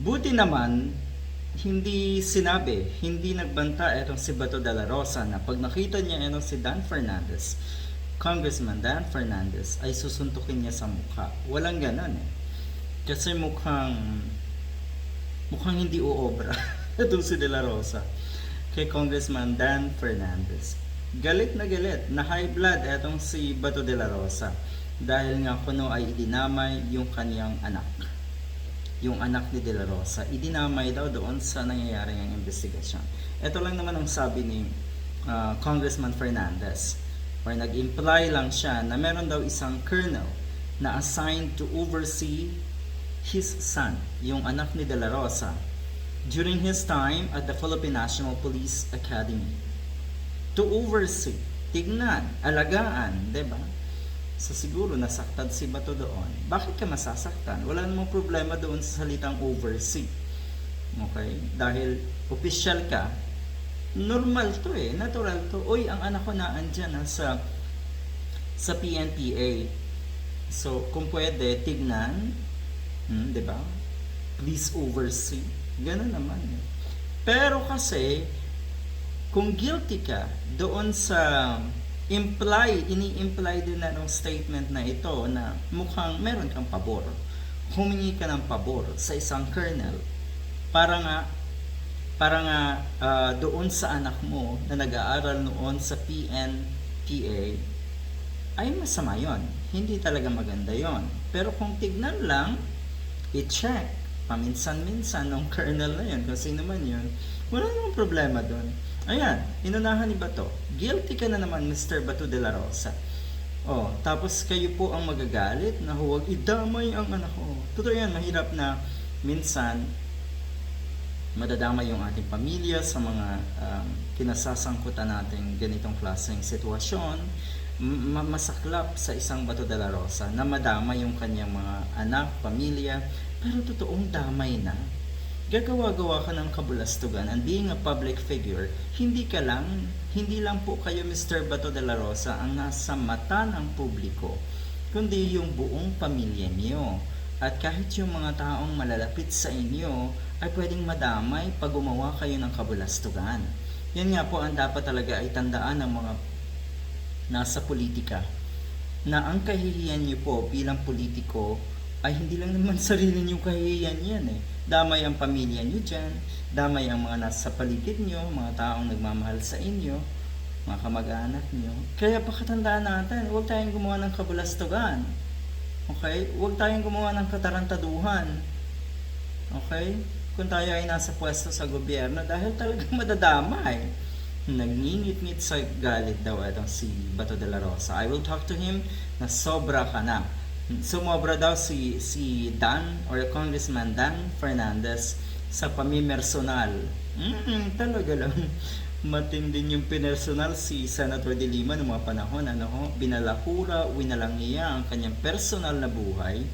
Buti naman, hindi sinabi, hindi nagbanta itong si Bato de la Rosa na pag nakita niya itong si Dan Fernandez, Congressman Dan Fernandez, ay susuntukin niya sa mukha. Walang ganon eh. Kasi mukhang, mukhang hindi uobra itong si de la Rosa kay Congressman Dan Fernandez. Galit na galit, na high blood itong si Bato de la Rosa dahil nga kuno ay idinamay yung kaniyang anak yung anak ni De La Rosa, idinamay daw doon sa nangyayari ng investigasyon. Ito lang naman ang sabi ni uh, Congressman Fernandez or nag-imply lang siya na meron daw isang colonel na assigned to oversee his son, yung anak ni De La Rosa, during his time at the Philippine National Police Academy. To oversee, tignan, alagaan, ba? So siguro nasaktan si Bato doon. Bakit ka masasaktan? Wala namang problema doon sa salitang oversee. Okay? Dahil official ka, normal to eh, natural to. Uy, ang anak ko na andyan ah, sa sa PNPA. So, kung pwede, tignan, hmm, 'di ba? Please oversee. Ganun naman. eh. Pero kasi kung guilty ka doon sa imply, ini-imply din na ng statement na ito na mukhang meron kang pabor. Humingi ka ng pabor sa isang colonel para nga para nga ah, doon sa anak mo na nag-aaral noon sa PNPA ay masama yon. Hindi talaga maganda yon. Pero kung tignan lang, i-check paminsan-minsan ng colonel na yun, kung sino man yun, wala namang problema doon. Ayan, inunahan ni Bato. Guilty ka na naman, Mr. Bato de la Rosa. Oh, tapos kayo po ang magagalit na huwag idamay ang anak ko. Totoo yan, mahirap na minsan madadamay yung ating pamilya sa mga um, kinasasangkutan nating ganitong klaseng sitwasyon. Ma- masaklap sa isang Bato de la Rosa na madama yung kanyang mga anak, pamilya, pero totoong damay na gagawa-gawa ka ng kabulastugan and being a public figure, hindi ka lang, hindi lang po kayo Mr. Bato de la Rosa ang nasa mata ng publiko, kundi yung buong pamilya niyo. At kahit yung mga taong malalapit sa inyo ay pwedeng madamay pag gumawa kayo ng kabulastugan. Yan nga po ang dapat talaga ay tandaan ng mga nasa politika na ang kahihiyan niyo po bilang politiko ay hindi lang naman sarili niyong kahihiyan yan eh. Damay ang pamilya niyo dyan, damay ang mga nasa paligid niyo, mga taong nagmamahal sa inyo, mga kamag-anak niyo. Kaya pakatandaan natin, huwag tayong gumawa ng kabulastugan. Okay? Huwag tayong gumawa ng katarantaduhan. Okay? Kung tayo ay nasa pwesto sa gobyerno dahil talagang madadamay. Nagngingit-ngit sa galit daw itong si Bato de la Rosa. I will talk to him na sobra ka na. Sumobra daw si si Dan or Congressman Dan Fernandez sa pamimersonal. Mm, talaga lang. Matindin yung pinersonal si Senator De Lima noong mga panahon. Ano ho? Binalahura, winalang niya ang kanyang personal na buhay.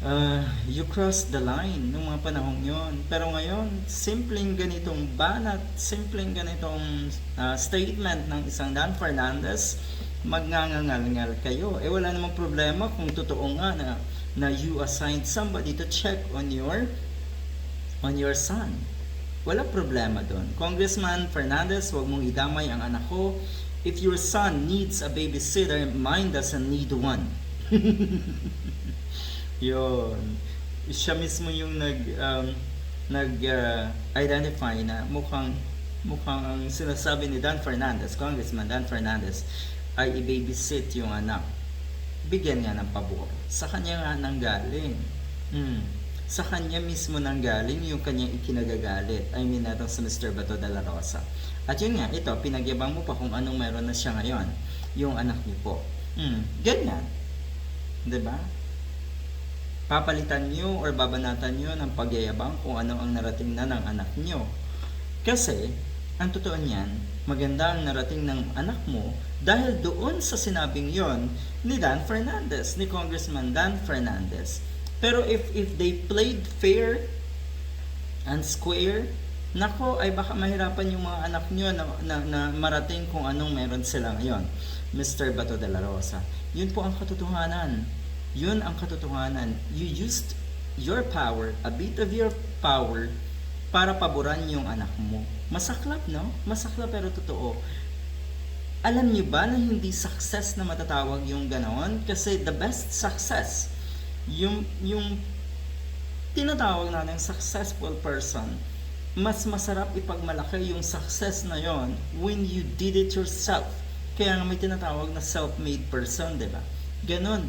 Uh, you crossed the line nung mga panahon yon. Pero ngayon, simpleng ganitong banat, simpleng ganitong uh, statement ng isang Dan Fernandez, magngangangal-ngal kayo. Eh wala namang problema kung totoo nga na, na you assigned somebody to check on your on your son. Wala problema doon. Congressman Fernandez, wag mong idamay ang anak ko. If your son needs a babysitter, mine doesn't need one. Yun. Siya mismo yung nag um, nag uh, identify na mukhang mukhang ang sinasabi ni Dan Fernandez, Congressman Dan Fernandez, ay i-babysit yung anak. Bigyan nga ng pabor. Sa kanya nga nang galing. Hmm. Sa kanya mismo nang galing yung kanyang ikinagagalit. I mean, natong sa Mr. Bato de la Rosa. At yun nga, ito, pinagyabang mo pa kung anong meron na siya ngayon. Yung anak niyo po. Hmm. Ganyan. ba? papalitan nyo or babanatan nyo ng pagyayabang kung ano ang narating na ng anak nyo. Kasi, ang totoo niyan, maganda ang narating ng anak mo dahil doon sa sinabing yon ni Dan Fernandez, ni Congressman Dan Fernandez. Pero if if they played fair and square, nako ay baka mahirapan yung mga anak nyo na, na, na marating kung anong meron sila ngayon. Mr. Bato de la Rosa. Yun po ang katotohanan. Yun ang katotohanan. You used your power, a bit of your power para paboran yung anak mo. Masaklap, no? Masaklap pero totoo. Alam niyo ba na hindi success na matatawag yung ganoon? Kasi the best success, yung, yung tinatawag natin successful person, mas masarap ipagmalaki yung success na yon when you did it yourself. Kaya nga may tinatawag na self-made person, di ba? Ganon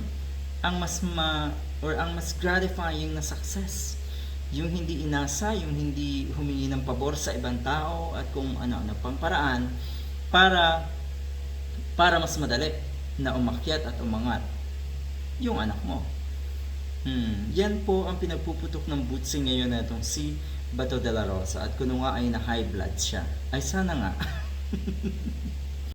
ang mas ma or ang mas gratifying na success. Yung hindi inasa, yung hindi humingi ng pabor sa ibang tao at kung ano-ano pang paraan para para mas madali na umakyat at umangat yung anak mo. Hmm, yan po ang pinagpuputok ng butsi ngayon na itong si Bato de la Rosa at kuno nga ay na high blood siya. Ay sana nga.